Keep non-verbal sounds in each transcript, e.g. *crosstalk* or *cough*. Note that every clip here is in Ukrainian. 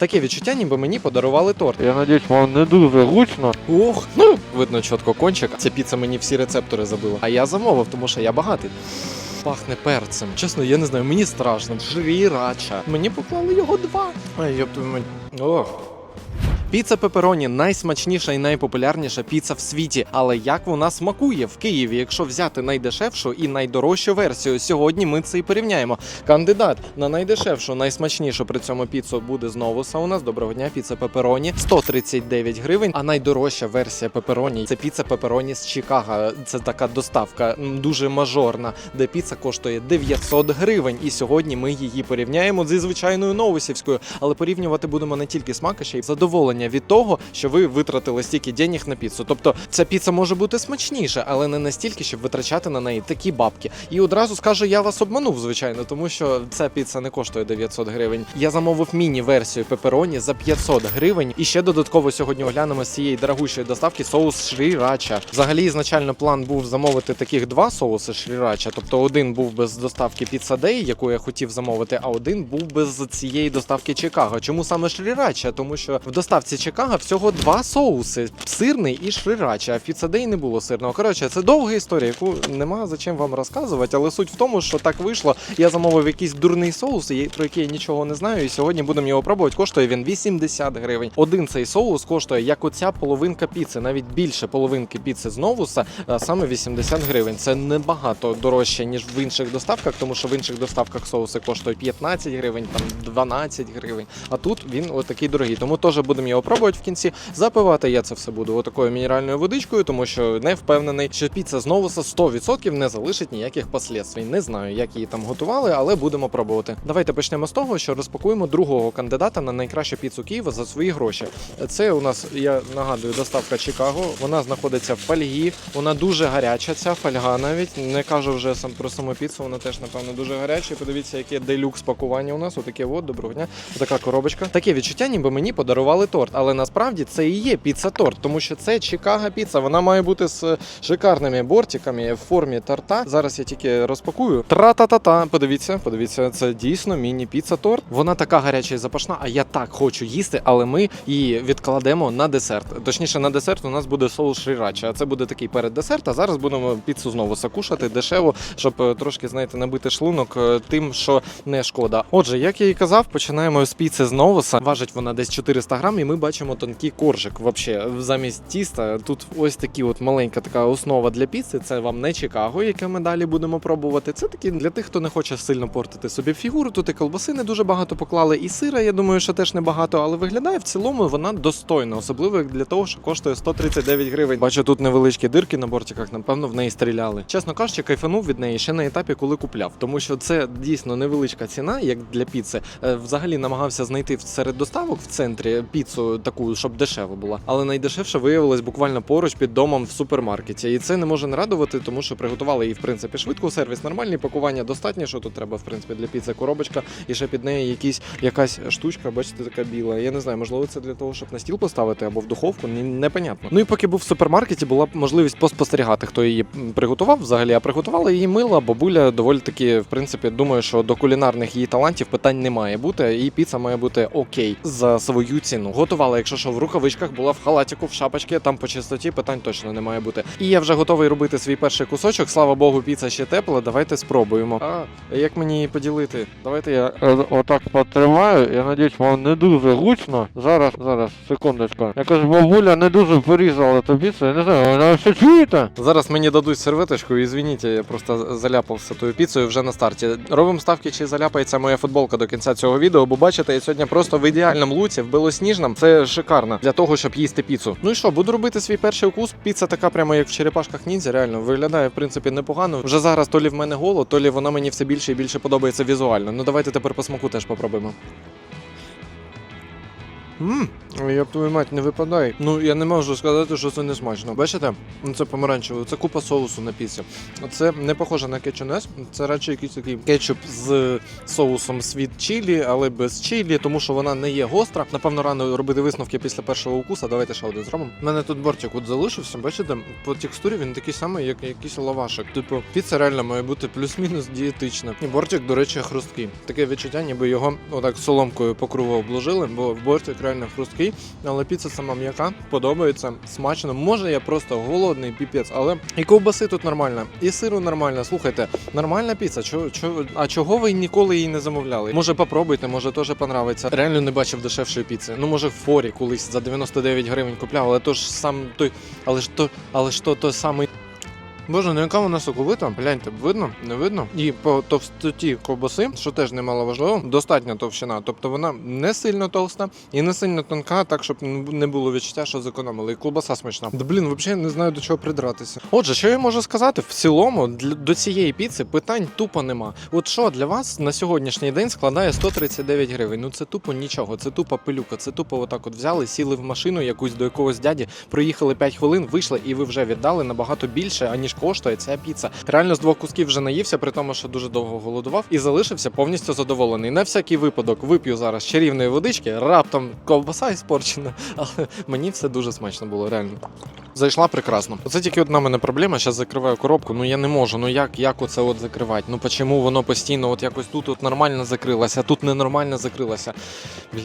Таке відчуття, ніби мені подарували торт. Я надіюсь, вам не дуже гучно. Ох, ну видно чітко кончик. Ця піца мені всі рецептори забила. А я замовив, тому що я багатий. Пахне перцем. Чесно, я не знаю, мені страшно. Жрірача. Мені поклали його два. Ай, я б Ох. Піца пепероні найсмачніша і найпопулярніша піца в світі. Але як вона смакує в Києві, якщо взяти найдешевшу і найдорожчу версію? Сьогодні ми це і порівняємо. Кандидат на найдешевшу, найсмачнішу при цьому піцу буде знову сауна. Доброго дня, піца пепероні 139 гривень. А найдорожча версія пепероні це піца пепероні з Чикаго. Це така доставка дуже мажорна, де піца коштує 900 гривень. І сьогодні ми її порівняємо зі звичайною новосівською. Але порівнювати будемо не тільки смак, а ще й задоволення від того, що ви витратили стільки денег на піцу. Тобто ця піца може бути смачніша, але не настільки, щоб витрачати на неї такі бабки. І одразу скажу, я вас обманув, звичайно, тому що ця піца не коштує 900 гривень. Я замовив міні-версію пепероні за 500 гривень. І ще додатково сьогодні оглянемо з цієї дорогущої доставки соус шрірача. Взагалі, ізначально план був замовити таких два соуси шрірача. Тобто один був без доставки Day, яку я хотів замовити, а один був без цієї доставки Чикаго. Чому саме шрірача? Тому що в доставці Чикаго всього два соуси: сирний і шрирача. А в Pizza не було сирного. Коротше, це довга історія, яку нема за чим вам розказувати. Але суть в тому, що так вийшло. Я замовив якийсь дурний соус, про який я нічого не знаю. І сьогодні будемо його пробувати. Коштує він 80 гривень. Один цей соус коштує як оця половинка піци, навіть більше половинки піци з новуса, саме 80 гривень. Це небагато дорожче ніж в інших доставках, тому що в інших доставках соуси коштують 15 гривень, там 12 гривень. А тут він отакий дорогий. Тому теж будемо його пробувати в кінці. Запивати я це все буду отакою мінеральною водичкою, тому що не впевнений, що піца з новуса 100% не залишить ніяких последствий. Не знаю, як її там готували, але будемо пробувати. Давайте почнемо з того, що розпакуємо другого кандидата на найкращу піцу Києва за свої гроші. Це у нас, я нагадую, доставка Чикаго. Вона знаходиться в фольгі. Вона дуже гаряча. Ця фольга навіть не кажу вже сам про саму піцу. Вона теж напевно дуже гаряча. Подивіться, яке делюкс пакування у нас. Отаке от доброго дня. Така коробочка. Таке відчуття, ніби мені подарували торт, але насправді це і є піца-торт, тому що це Чикаго піца. Вона має бути з шикарними бортиками в формі торта. Зараз я тільки розпакую. Тра-та-та-та. Подивіться, подивіться, це дійсно міні-піца-торт. Вона така гаряча і запашна, а я так хочу їсти, але ми її відкладемо на десерт. Точніше, на десерт у нас буде соус шрірача. А це буде такий переддесерт. А зараз будемо піцу знову закушати дешево, щоб е, трошки, знаєте, набити шлунок е, тим, що не шкода. Отже, як я і казав, починаємо з піци з новуса. Важить вона десь 400 грам, і ми бачимо тонкий коржик. Вообще, замість тіста тут ось такі от маленька така основа для піци. Це вам не Чикаго, яке ми далі будемо пробувати. Це такі для тих, хто не хоче сильно портити собі фігуру. Тут і колбаси не дуже багато поклали, і сира, я думаю, що теж небагато, але виглядає в цілому вона достойно, особливо як для того, що коштує 139 гривень. Бачу, тут невеличкі дирки на бортиках, напевно, в неї стріляли. Чесно кажучи, кайфанув від неї ще на етапі, коли купляв, тому що це дійсно невеличка ціна, як для піци. Е, Взагалі намагався знайти серед доставок в центрі піцу таку, щоб дешева була. Але найдешевша виявилась буквально поруч під домом в супермаркеті. І це не може не радувати, тому що приготували її в принципі швидко. Сервіс нормальний, пакування достатньо. Що тут треба в принципі для піци коробочка, і ще під нею якісь якась штучка, бачите, така біла. Я не знаю, можливо, це для того, щоб на стіл поставити або в духовку. Непонятно. Ну і поки був в супермаркеті, була можливість поспостерігати, хто її приготував взагалі. А приготувала її мила, бабуля доволі таки, в принципі, думаю, що до кулінарних її талантів питань не має бути, і піца має бути окей за свою ціну. Готувала, якщо що в рукавичках, була в халатіку, в шапочці, там по чистоті питань точно не має бути. І я вже готовий робити свій перший кусочок. Слава Богу, піца ще тепла. Давайте спробуємо. А як мені її поділити? Давайте я Е, Отак потримаю. Я надіюсь, вам не дуже гучно. Зараз, зараз, секундочку. Якось бабуля не дуже порізала ту піцу. Я не знаю, вона все чуєте? Зараз мені дадуть серветочку, і звініть, я просто заляпався тою піцею вже на старті. Робимо ставки, чи заляпається моя футболка до кінця цього відео, бо бачите, я сьогодні просто в ідеальному луці, в білосніжному. Це шикарно для того, щоб їсти піцу. Ну і що, буду робити свій перший укус. Піца така прямо як в черепашках ніндзя, реально виглядає в принципі непогано. Вже зараз то лі в мене голод, то лі вона мені все більше і більше подобається візуально. Ну давайте тепер по смаку теж попробуємо. Ммм, я б твою мать не випадає. Ну я не можу сказати, що це не смачно. Бачите? Ну, Це помаранчеве, це купа соусу на піці. Це не похоже на кетчунес, це радше якийсь такий кетчуп з соусом світ чилі, але без чилі, тому що вона не є гостра. Напевно, рано робити висновки після першого укуса. Давайте ще один зробимо. У мене тут бортик от залишився. Бачите, по текстурі він такий самий, як якийсь лавашик. Типу, піца реально має бути плюс-мінус дієтична. І бортик, до речі, хрусткий. Таке відчуття, ніби його отак соломкою по кругу обложили, бо бортик реально хрусткий. Але піца сама м'яка, подобається, смачно. Може, я просто голодний піпець, але і ковбаси тут нормально, і сиру нормально. Слухайте, нормальна піца. Чо, чо, а чого ви ніколи її не замовляли? Може, попробуйте, може теж понравиться. Реально не бачив дешевшої піци. Ну, може, в форі колись за 99 гривень купляв, але то ж сам той, але ж то, але ж то той самий. Боже, ну яка вона соковита, гляньте, видно, не видно. І по товстоті ковбаси, що теж немало важливо, достатня товщина. Тобто вона не сильно товста і не сильно тонка, так щоб не було відчуття, що зекономили. І ковбаса смачна. Да блін, взагалі не знаю до чого придратися. Отже, що я можу сказати? В цілому до цієї піци питань тупо нема. От що для вас на сьогоднішній день складає 139 гривень. Ну це тупо нічого, це тупо пилюка. Це тупо отак от взяли, сіли в машину якусь до якогось дяді, проїхали 5 хвилин, вийшли, і ви вже віддали набагато більше, аніж коштує ця піца. Реально з двох кусків вже наївся, при тому, що дуже довго голодував, і залишився повністю задоволений. На всякий випадок вип'ю зараз чарівної водички, раптом ковбаса іспорчена, *laughs* але мені все дуже смачно було, реально. Зайшла прекрасно. Це тільки одна мене проблема. Зараз закриваю коробку. Ну я не можу. Ну як, як оце от закривати? Ну чому воно постійно от якось тут от нормально закрилося, а тут ненормально закрилося.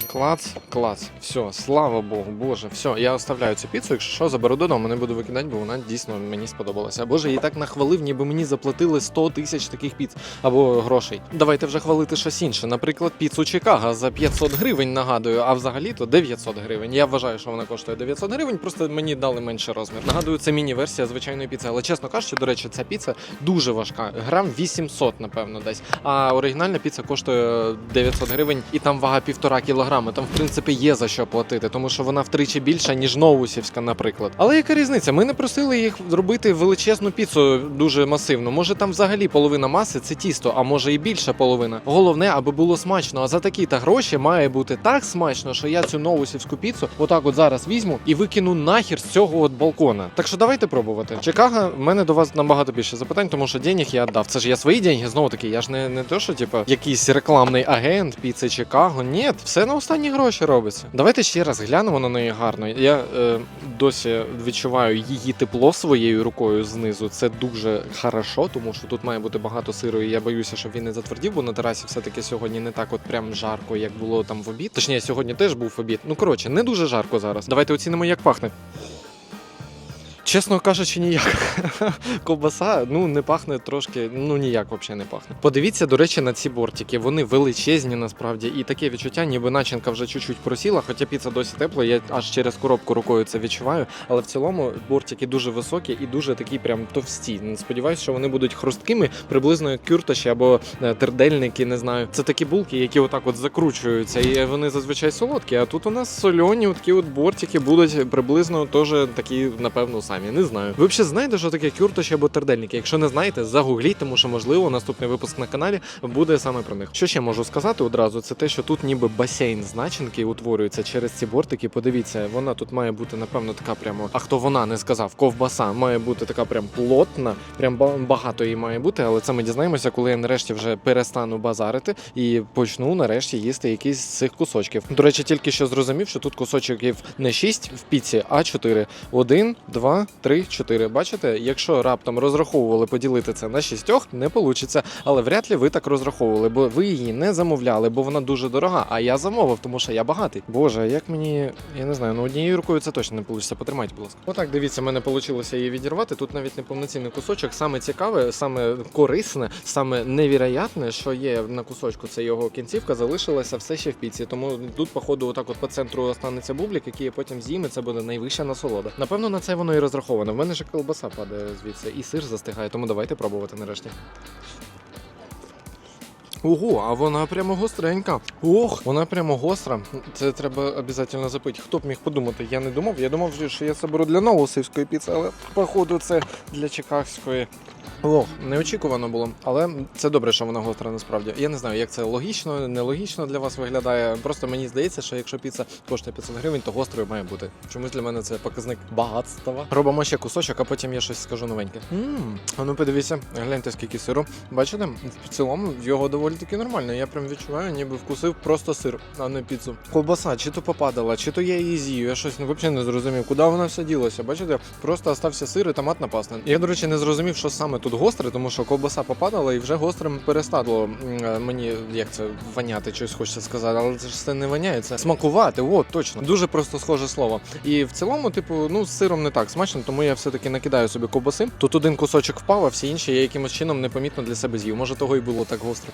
Клац, клац. Все, слава Богу, Боже, все, я оставляю цю піцу. Якщо що, заберу додому, не буду викидати, бо вона дійсно мені сподобалася. Боже, її так нахвалив, ніби мені заплатили 100 тисяч таких піц або грошей. Давайте вже хвалити щось інше. Наприклад, піцу Чикаго за 500 гривень нагадую, а взагалі-то 900 гривень. Я вважаю, що вона коштує 900 гривень, просто мені дали менше розмір. Нагадую, це міні-версія звичайної піци. Але чесно кажучи, до речі, ця піца дуже важка. Грам 800, напевно, десь. А оригінальна піца коштує 900 гривень, і там вага півтора кілограми. Там, в принципі, є за що платити, тому що вона втричі більша, ніж новусівська, наприклад. Але яка різниця? Ми не просили їх зробити величезну піцу дуже масивну. Може, там взагалі половина маси це тісто, а може і більша половина. Головне, аби було смачно. А за такі та гроші має бути так смачно, що я цю новусівську піцу отак от зараз візьму і викину нахер з цього от балкона. Так що давайте пробувати. Чикаго, в мене до вас набагато більше запитань, тому що денег я віддав. Це ж я свої деньги, знову таки, я ж не, не то, що типу, якийсь рекламний агент піци Чикаго. Ні, все на останні гроші робиться. Давайте ще раз глянемо на неї гарно. Я е, досі відчуваю її тепло своєю рукою знизу. Це дуже хорошо, тому що тут має бути багато сиру, і я боюся, щоб він не затвердів, бо на терасі все-таки сьогодні не так от прям жарко, як було там в обід. Точніше, сьогодні теж був обід. Ну коротше, не дуже жарко зараз. Давайте оцінимо, як пахне. Чесно кажучи, ніяк. *laughs* Ковбаса ну не пахне трошки, ну ніяк взагалі не пахне. Подивіться, до речі, на ці бортики. Вони величезні насправді, і таке відчуття, ніби начинка вже чуть-чуть просіла, хоча піца досі тепла, я аж через коробку рукою це відчуваю. Але в цілому бортики дуже високі і дуже такі прям товсті. Сподіваюся, що вони будуть хрусткими, приблизно як кюрташі або е, тердельники, не знаю. Це такі булки, які отак от закручуються, і вони зазвичай солодкі. А тут у нас сольоні, такі от бортики будуть приблизно теж такі, напевно, самі. Не знаю. Ви взагалі знаєте, що таке кюрташі або тердельники? Якщо не знаєте, загугліть, тому що можливо наступний випуск на каналі буде саме про них. Що ще можу сказати одразу? Це те, що тут ніби басейн з начинки утворюється через ці бортики. Подивіться, вона тут має бути напевно така прямо. А хто вона не сказав? Ковбаса має бути така прям плотна, прям ба- багато її має бути. Але це ми дізнаємося, коли я нарешті вже перестану базарити і почну нарешті їсти якісь з цих кусочків. До речі, тільки що зрозумів, що тут кусочків не 6 в піці, а 4. 1, 2, 3, 4. Бачите, якщо раптом розраховували поділити це на шістьох, не вийде. Але вряд ли ви так розраховували, бо ви її не замовляли, бо вона дуже дорога. А я замовив, тому що я багатий. Боже, як мені я не знаю, ну однією рукою це точно не вийде. Потримайте, будь ласка. Отак, дивіться, мене вийшло її відірвати. Тут навіть не повноцінний кусочок. Саме цікаве, саме корисне, саме невіроятне, що є на кусочку, це його кінцівка, залишилася все ще в піці. Тому тут, походу, отак от по центру останеться бублік, який я потім з'їм, і це буде найвища насолода. Напевно, на це воно і розраховано. В мене ж колбаса падає звідси, і сир застигає, тому давайте пробувати нарешті. Ого, а вона прямо гостренька. Ох, вона прямо гостра. Це треба обов'язково запити. Хто б міг подумати? Я не думав. Я думав, що я це беру для новосівської піци, але походу це для чикагської. Ох, неочікувано було, але це добре, що вона гостра насправді. Я не знаю, як це логічно, нелогічно для вас виглядає. Просто мені здається, що якщо піца коштує 500 гривень, то гострою має бути. Чомусь для мене це показник багатства. Робимо ще кусочок, а потім я щось скажу новеньке. Мм, а ну подивіться, гляньте, скільки сиру. Бачите, в цілому його доволі таки нормально. Я прям відчуваю, ніби вкусив просто сир, а не піцу. Ковбаса, чи то попадала, чи то я її з'їв. Я щось ну, взагалі не зрозумів, куди вона все ділася. Бачите, просто остався сир і томатна паста. Я, до речі, не зрозумів, що саме тут гостре, тому що ковбаса попадала і вже гострим перестало е, мені, як це воняти, щось хочеться сказати, але це ж це не воняє, це смакувати. От точно. Дуже просто схоже слово. І в цілому, типу, ну з сиром не так смачно, тому я все-таки накидаю собі ковбаси. Тут один кусочок впав, а всі інші я якимось чином непомітно для себе з'їв. Може, того і було так гостро.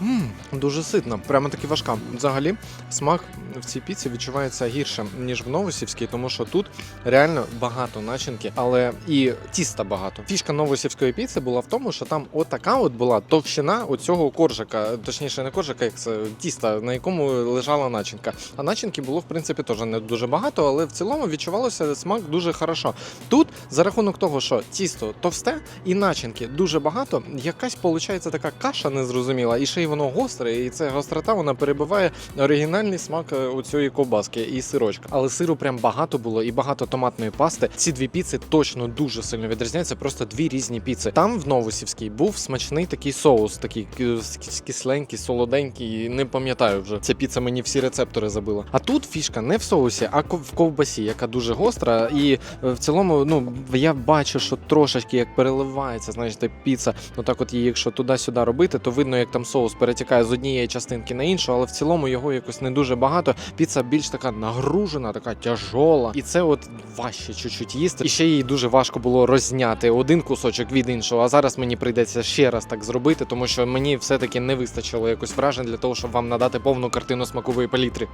Мм, дуже ситно, прямо таки важка. Взагалі, смак в цій піці відчувається гірше, ніж в новосівській, тому що тут реально багато начинки, але і тіста багато. Фішка новосівської піци була в тому, що там отака от була товщина оцього коржика, точніше, не коржика, як це тіста, на якому лежала начинка. А начинки було в принципі теж не дуже багато, але в цілому відчувалося смак дуже хорошо. Тут за рахунок того, що тісто товсте і начинки дуже багато, якась виходить така каша незрозуміла, і ще й воно гостре, і ця гострота вона перебиває оригінальний смак е, у цієї ковбаски і сирочка. Але сиру прям багато було і багато томатної пасти. Ці дві піци точно дуже сильно відрізняються. Просто дві різні піци. Там в Новосівській був смачний такий соус, такий ки- кисленький, солоденький. Не пам'ятаю вже. Ця піца мені всі рецептори забила. А тут фішка не в соусі, а в ковбасі, яка дуже гостра. І е, в цілому, ну я бачу, що трошечки як переливається, знаєте, піца. Ну так, от її, якщо туди-сюди робити, то видно, як там соус перетікає з однієї частинки на іншу, але в цілому його якось не дуже багато. Піца більш така нагружена, така тяжола. І це от важче чуть-чуть їсти. І ще їй дуже важко було розняти один кусочок від іншого. А зараз мені прийдеться ще раз так зробити, тому що мені все-таки не вистачило якось вражень для того, щоб вам надати повну картину смакової палітри.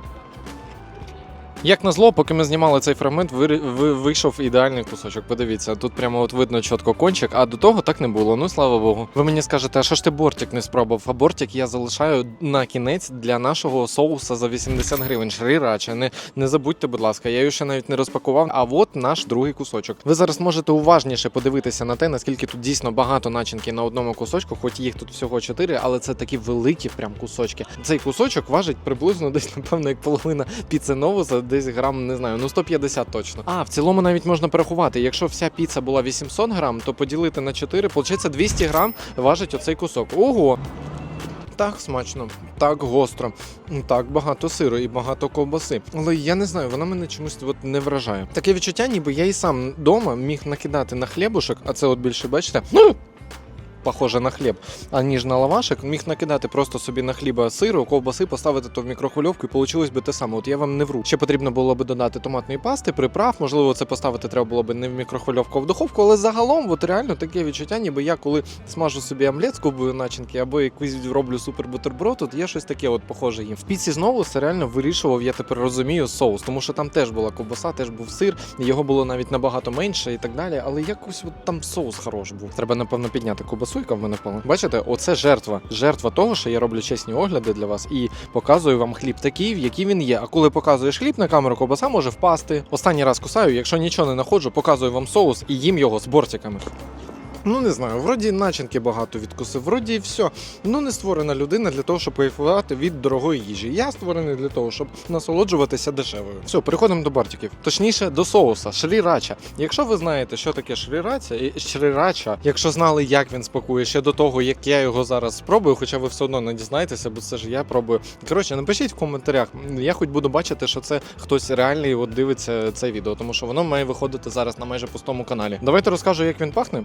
Як назло, поки ми знімали цей фрагмент, вийшов ідеальний кусочок. Подивіться, тут прямо от видно чітко кончик, а до того так не було. Ну слава Богу. Ви мені скажете, а що ж ти бортик не спробував? А бортик я залишаю на кінець для нашого соуса за 80 гривень. Шрирача. Не, не забудьте, будь ласка, я його ще навіть не розпакував. А от наш другий кусочок. Ви зараз можете уважніше подивитися на те, наскільки тут дійсно багато начинки на одному кусочку, хоч їх тут всього 4, але це такі великі прям кусочки. Цей кусочок важить приблизно десь, напевно, як половина піци новуса, десь грам, не знаю, ну 150 точно. А в цілому навіть можна порахувати. Якщо вся піца була 800 грам, то поділити на 4, виходить 200 грам важить оцей кусок. Ого! Так смачно, так гостро, так багато сиру і багато ковбаси. Але я не знаю, вона мене чомусь от не вражає. Таке відчуття, ніби я і сам вдома міг накидати на хлібушек, а це от більше бачите. Похоже на хліб, аніж на лавашик, міг накидати просто собі на хліба сиру, ковбаси, поставити то в мікрохвильовку і вийшло би те саме. От я вам не вру. Ще потрібно було би додати томатної пасти, приправ. Можливо, це поставити треба було би не в мікрохвильовку, а в духовку. Але загалом, от реально таке відчуття, ніби я коли смажу собі омлет з кубою начинки або якийсь роблю супер бутерброд, тут є щось таке, от похоже їм. В піці знову це реально вирішував, я тепер розумію соус, тому що там теж була ковбаса, теж був сир, його було навіть набагато менше і так далі. Але якось от там соус хорош був. Треба напевно підняти ковбасу, яка в мене впала. Бачите, оце жертва. Жертва того, що я роблю чесні огляди для вас і показую вам хліб такий, який він є. А коли показуєш хліб на камеру, ковбаса може впасти. Останній раз кусаю, якщо нічого не знаходжу, показую вам соус і їм його з бортиками. Ну не знаю, вроді начинки багато відкусив, вроді і все. Ну не створена людина для того, щоб кайфувати від дорогої їжі. Я створений для того, щоб насолоджуватися дешевою. Все, переходимо до бартиків. Точніше, до соуса, шрірача. Якщо ви знаєте, що таке шрірача, і шрірача, якщо знали, як він спакує ще до того, як я його зараз спробую, хоча ви все одно не дізнаєтеся, бо це ж я пробую. Коротше, напишіть в коментарях. Я хоч буду бачити, що це хтось реальний от дивиться це відео, тому що воно має виходити зараз на майже пустому каналі. Давайте розкажу, як він пахне.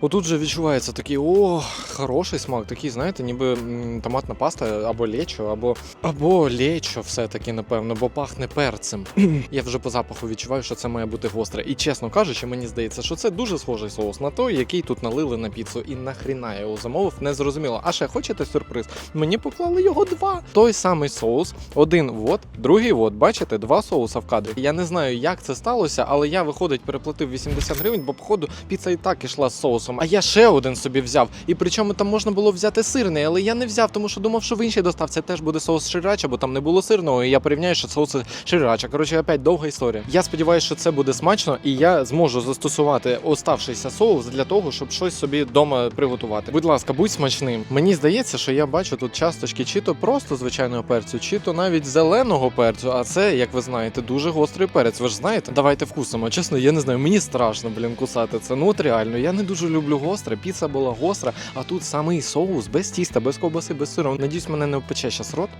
Отут же відчувається такий о, хороший смак, такий, знаєте, ніби томатна паста або лечо, або або лечо, все-таки, напевно, бо пахне перцем. *clears throat* Я вже по запаху відчуваю, що це має бути гостре. І чесно кажучи, мені здається, що це дуже схожий соус на той, який тут налили на піцу. І нахріна я його замовив, не зрозуміло. А ще хочете сюрприз? Мені поклали його два. Той самий соус, один вот, другий вот. Бачите, два соуса в кадрі. Я не знаю, як це сталося, але я виходить переплатив 80 гривень, бо походу піца і так ішла з соусом. Соусом. А я ще один собі взяв. І причому там можна було взяти сирний, але я не взяв, тому що думав, що в іншій доставці теж буде соус ширача, бо там не було сирного. І я порівняю, що соус ширача. Коротше, опять довга історія. Я сподіваюся, що це буде смачно, і я зможу застосувати оставшийся соус для того, щоб щось собі вдома приготувати. Будь ласка, будь смачним. Мені здається, що я бачу тут часточки чи то просто звичайного перцю, чи то навіть зеленого перцю. А це, як ви знаєте, дуже гострий перець. Ви ж знаєте, давайте вкусимо. Чесно, я не знаю, мені страшно, блін, кусати це. Ну от реально, я не дуже люблю гостре. Піца була гостра, а тут самий соус без тіста, без ковбаси, без сиру. Надіюсь, мене не впече щас рот.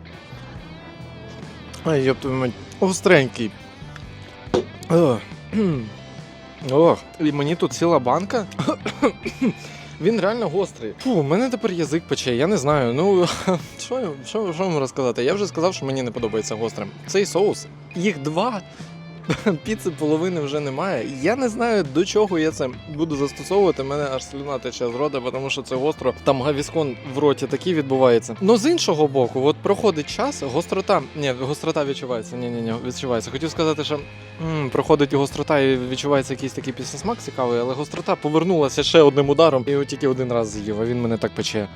Ай, ёб твою мать, остренький. Ох. Ох, і мені тут ціла банка. Він реально гострий. Фу, у мене тепер язик пече, я не знаю. Ну *laughs* що, що, що вам розказати? Я вже сказав, що мені не подобається гострим. Цей соус, їх два. *laughs* Піци половини вже немає. Я не знаю до чого я це буду застосовувати. Мене аж слюна тече з рота, тому що це гостро. Там гавіскон в роті такий відбувається. Ну з іншого боку, от проходить час, гострота. Ні, гострота відчувається. Ні, ні, ні, відчувається. Хотів сказати, що м, проходить гострота і відчувається якийсь такий піснесмак цікавий, але гострота повернулася ще одним ударом. І його тільки один раз з'їв, а він мене так пече.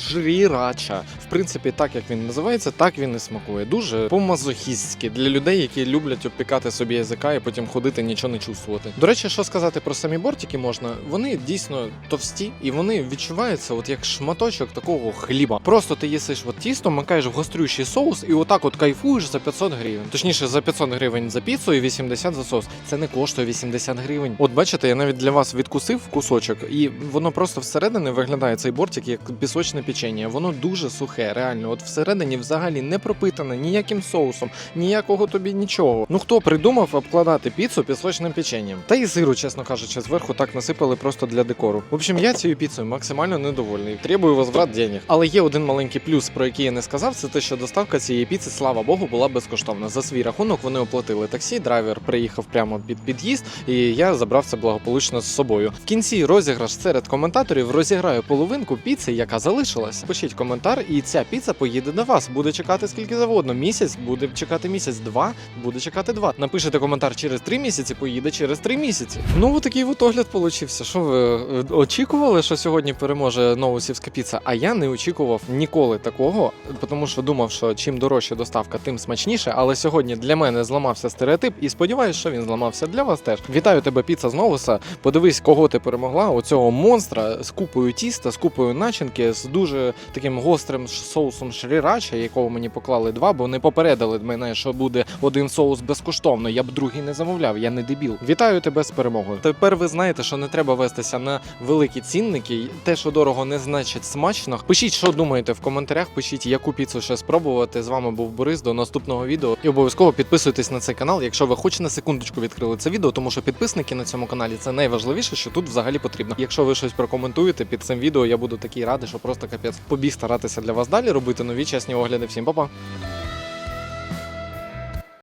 Шрірача. В принципі, так як він називається, так він і смакує. Дуже по-мазохістськи для людей, які люблять обпікати собі язика і потім ходити, нічого не чувствувати. До речі, що сказати про самі бортики можна, вони дійсно товсті і вони відчуваються, от як шматочок такого хліба. Просто ти їсиш от тісто, макаєш в гострющий соус і отак от кайфуєш за 500 гривень. Точніше, за 500 гривень за піцу і 80 за соус. Це не коштує 80 гривень. От бачите, я навіть для вас відкусив кусочок, і воно просто всередині виглядає цей бортик як пісочне печення. Воно дуже сухе, реально. От всередині взагалі не пропитане ніяким соусом, ніякого тобі нічого. Ну хто придумав обкладати піцу пісочним печенням? Та і сиру, чесно кажучи, зверху так насипали просто для декору. В общем, я цією піцею максимально недовольний. Требую возврат денег. Але є один маленький плюс, про який я не сказав, це те, що доставка цієї піци, слава Богу, була безкоштовна. За свій рахунок вони оплатили таксі. Драйвер приїхав прямо під під'їзд, і я забрав це благополучно з собою. В кінці розіграш серед коментаторів розіграю половинку піци, яка залишилася. Пишіть коментар, і ця піца поїде до вас. Буде чекати скільки завгодно. Місяць буде чекати місяць, два буде чекати два. Напишете коментар через три місяці, поїде через три місяці. Ну такий от огляд получився. Що ви е, очікували, що сьогодні переможе новосівська піца? А я не очікував ніколи такого, тому що думав, що чим дорожча доставка, тим смачніше. Але сьогодні для мене зламався стереотип, і сподіваюся, що він зламався для вас теж. Вітаю тебе, піца з новуса. Подивись, кого ти перемогла. Оцього монстра з купою тіста, з купою начинки, з дуже таким гострим соусом шрірача, якого мені поклали два, бо не попередили мене, що буде один соус безкоштовно. Я б другий не замовляв, я не дебіл. Вітаю тебе з перемогою. Тепер ви знаєте, що не треба вестися на великі цінники. Те, що дорого, не значить смачно. Пишіть, що думаєте в коментарях. Пишіть, яку піцу ще спробувати. З вами був Борис. До наступного відео. І обов'язково підписуйтесь на цей канал, якщо ви хоч на секундочку відкрили це відео, тому що підписники на цьому каналі це найважливіше, що тут взагалі потрібно. Якщо ви щось прокоментуєте під цим відео, я буду такий радий, що просто капець побіг старатися для вас далі робити нові чесні огляди. Всім па-па!